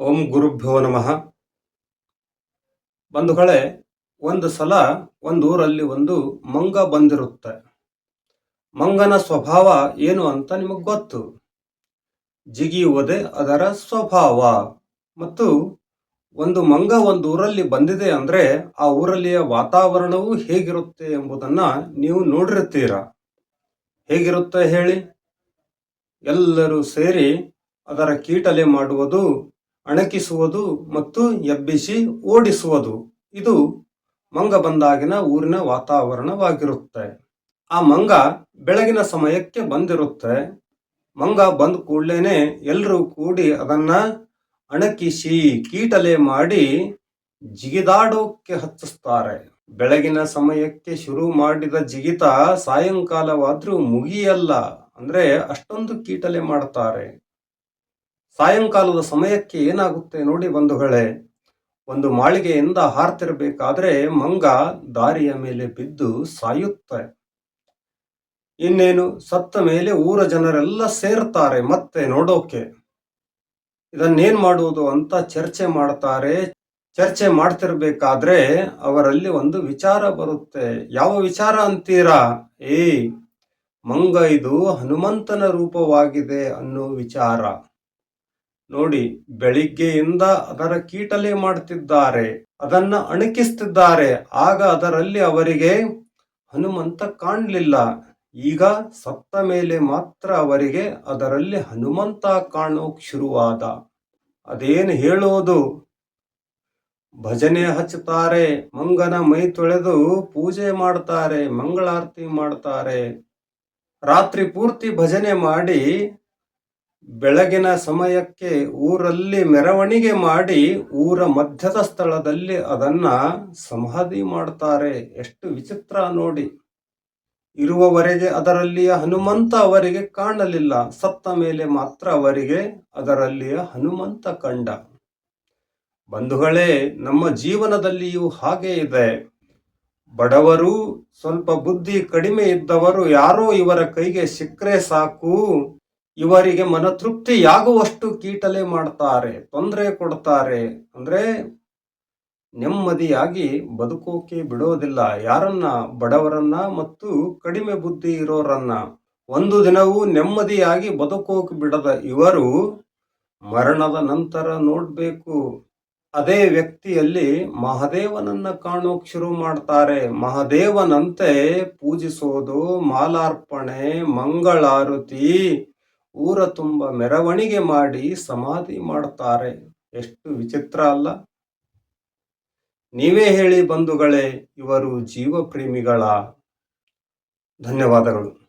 ಓಂ ಗುರುಭ್ಯೋ ನಮಃ. ಬಂಧುಗಳೇ, ಒಂದು ಸಲ ಒಂದು ಊರಲ್ಲಿ ಒಂದು ಮಂಗ ಬಂದಿರುತ್ತೆ. ಮಂಗನ ಸ್ವಭಾವ ಏನು ಅಂತ ನಿಮಗೆ ಗೊತ್ತು? ಜಿಗಿಯುವುದೇ ಅದರ ಸ್ವಭಾವ. ಮತ್ತು ಒಂದು ಮಂಗ ಒಂದು ಊರಲ್ಲಿ ಬಂದಿದೆ ಅಂದ್ರೆ ಆ ಊರಲ್ಲಿಯ ವಾತಾವರಣವು ಹೇಗಿರುತ್ತೆ ಎಂಬುದನ್ನ ನೀವು ನೋಡಿರುತ್ತೀರ ಹೇಗಿರುತ್ತೆ ಹೇಳಿ? ಎಲ್ಲರೂ ಸೇರಿ ಅದರ ಕೀಟಲೆ ಮಾಡುವುದು ಅಣಕಿಸುವುದು ಮತ್ತು ಎಬ್ಬಿಸಿ ಓಡಿಸುವುದು. ಇದು ಮಂಗ ಬಂದಾಗಿನ ಊರಿನ ವಾತಾವರಣವಾಗಿರುತ್ತೆ. ಆ ಮಂಗ ಬೆಳಗಿನ ಸಮಯಕ್ಕೆ ಬಂದಿರುತ್ತೆ. ಮಂಗ ಬಂದ ಕೂಡಲೇನೆ ಎಲ್ಲರೂ ಕೂಡಿ ಅದನ್ನ ಅಣಕಿಸಿ ಕೀಟಲೆ ಮಾಡಿ ಜಿಗಿದಾಡೋಕೆ ಹಚ್ಚಿಸ್ತಾರೆ. ಬೆಳಗಿನ ಸಮಯಕ್ಕೆ ಶುರು ಮಾಡಿದ ಜಿಗಿತ ಸಾಯಂಕಾಲವಾದ್ರೂ ಮುಗಿಯಲ್ಲ. ಅಂದ್ರೆ ಅಷ್ಟೊಂದು ಕೀಟಲೆ ಮಾಡ್ತಾರೆ. ಸಾಯಂಕಾಲದ ಸಮಯಕ್ಕೆ ಏನಾಗುತ್ತೆ ನೋಡಿ ಬಂಧುಗಳೇ ಒಂದು ಮಾಳಿಗೆಯಿಂದ ಹಾರ್ತಿರಬೇಕಾದ್ರೆ ಮಂಗ ದಾರಿಯ ಮೇಲೆ ಬಿದ್ದು ಸಾಯುತ್ತೆ. ಇನ್ನೇನು, ಸತ್ತ ಮೇಲೆ ಊರ ಜನರೆಲ್ಲ ಸೇರ್ತಾರೆ ಮತ್ತೆ ನೋಡೋಕೆ. ಇದನ್ನೇನ್ ಮಾಡುವುದು ಅಂತ ಚರ್ಚೆ ಮಾಡ್ತಾರೆ. ಚರ್ಚೆ ಮಾಡ್ತಿರ್ಬೇಕಾದ್ರೆ ಅವರಲ್ಲಿ ಒಂದು ವಿಚಾರ ಬರುತ್ತೆ. ಯಾವ ವಿಚಾರ ಅಂತೀರಾ? ಏ ಮಂಗ ಇದು ಹನುಮಂತನ ರೂಪವಾಗಿದೆ ಅನ್ನೋ ವಿಚಾರ. ನೋಡಿ, ಬೆಳಿಗ್ಗೆಯಿಂದ ಅದರ ಕೀಟಲೆ ಮಾಡುತ್ತಿದ್ದಾರೆ ಅದನ್ನ ಅಣಕಿಸ್ತಿದ್ದಾರೆ. ಆಗ ಅದರಲ್ಲಿ ಅವರಿಗೆ ಹನುಮಂತ ಕಾಣಲಿಲ್ಲ. ಈಗ ಸತ್ತ ಮೇಲೆ ಮಾತ್ರ ಅವರಿಗೆ ಅದರಲ್ಲಿ ಹನುಮಂತ ಕಾಣೋಕೆ ಶುರುವಾದ. ಅದೇನು ಹೇಳೋದು? ಭಜನೆ ಹಚ್ಚುತ್ತಾರೆ, ಮಂಗನ ಮೈ ತೊಳೆದು ಪೂಜೆ ಮಾಡ್ತಾರೆ, ಮಂಗಳಾರತಿ ಮಾಡ್ತಾರೆ. ರಾತ್ರಿ ಪೂರ್ತಿ ಭಜನೆ ಮಾಡಿ ಬೆಳಗಿನ ಸಮಯಕ್ಕೆ ಊರಲ್ಲಿ ಮೆರವಣಿಗೆ ಮಾಡಿ ಊರ ಮಧ್ಯದ ಸ್ಥಳದಲ್ಲಿ ಅದನ್ನ ಸಮಾಧಿ ಮಾಡ್ತಾರೆ. ಎಷ್ಟು ವಿಚಿತ್ರ ನೋಡಿ. ಇರುವವರೆಗೆ ಅದರಲ್ಲಿಯ ಹನುಮಂತ ಅವರಿಗೆ ಕಾಣಲಿಲ್ಲ. ಸತ್ತ ಮೇಲೆ ಮಾತ್ರ ಅವರಿಗೆ ಅದರಲ್ಲಿಯ ಹನುಮಂತ ಕಂಡ. ಬಂಧುಗಳೇ, ನಮ್ಮ ಜೀವನದಲ್ಲಿಯೂ ಹಾಗೆ ಇದೆ. ಬಡವರು ಸ್ವಲ್ಪ ಬುದ್ಧಿ ಕಡಿಮೆ ಇದ್ದವರು ಯಾರೋ ಇವರ ಕೈಗೆ ಸಿಕ್ಕರೆ ಸಾಕು. ಇವರಿಗೆ ಮನತೃಪ್ತಿಯಾಗುವಷ್ಟು ಕೀಟಲೆ ಮಾಡ್ತಾರೆ, ತೊಂದರೆ ಕೊಡ್ತಾರೆ. ಅಂದ್ರೆ ನೆಮ್ಮದಿಯಾಗಿ ಬದುಕೋಕೆ ಬಿಡೋದಿಲ್ಲ. ಯಾರನ್ನ? ಬಡವರನ್ನ ಮತ್ತು ಕಡಿಮೆ ಬುದ್ಧಿ ಇರೋರನ್ನ. ಒಂದು ದಿನವೂ ನೆಮ್ಮದಿಯಾಗಿ ಬದುಕೋಕೆ ಬಿಡದ ಇವರು ಮರಣದ ನಂತರ ನೋಡಬೇಕು. ಅದೇ ವ್ಯಕ್ತಿಯಲ್ಲಿ ಮಹಾದೇವನನ್ನ ಕಾಣೋಕ್ ಶುರು ಮಾಡ್ತಾರೆ. ಮಹಾದೇವನಂತೆ ಪೂಜಿಸೋದು, ಮಾಲಾರ್ಪಣೆ, ಮಂಗಳಾರತಿ ಊರ ತುಂಬ ಮೆರವಣಿಗೆ ಮಾಡಿ ಸಮಾಧಿ ಮಾಡ್ತಾರೆ. ಎಷ್ಟು ವಿಚಿತ್ರ ಅಲ್ಲ. ನೀವೇ ಹೇಳಿ ಬಂಧುಗಳೇ, ಇವರು ಜೀವ ಪ್ರೇಮಿಗಳ ಧನ್ಯವಾದಗಳು.